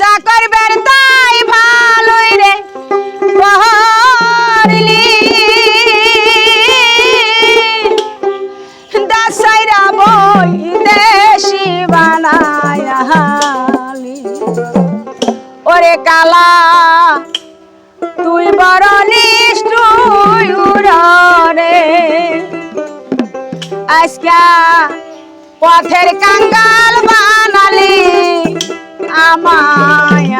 যা করবার তাই ভালোই রে। করলি। দাসাইরা বই দেশি বানায়ালি ওরে কালা, তুই বড় নিষ্ঠুর রে আজকা পথের কাঙ্গাল বানালি। আমায়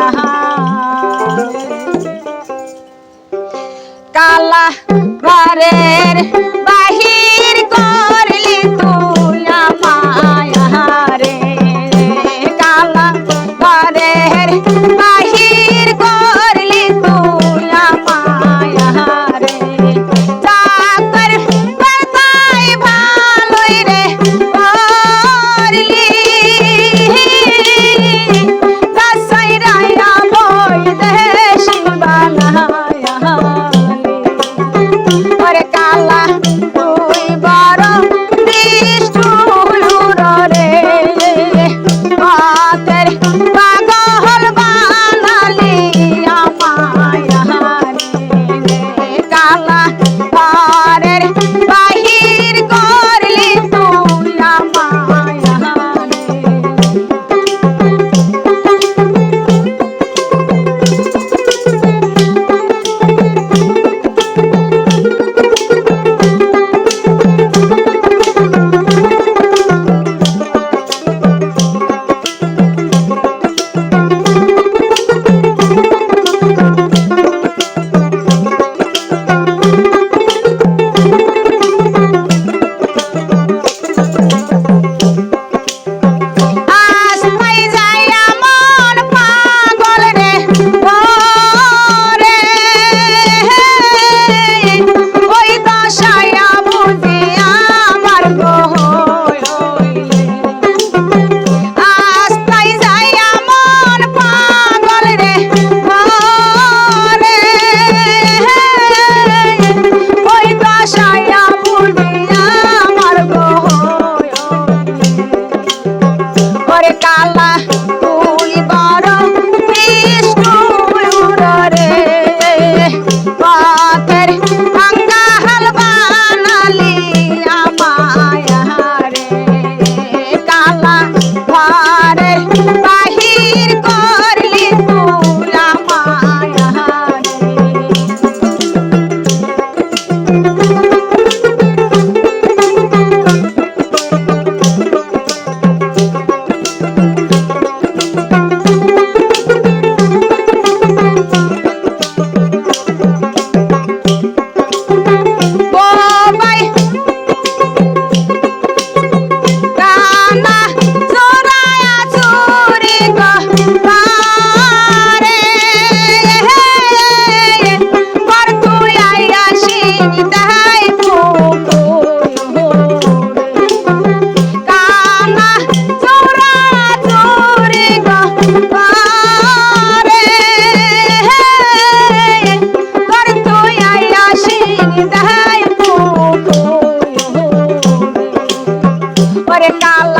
কালা ঘরের করে কাল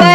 पे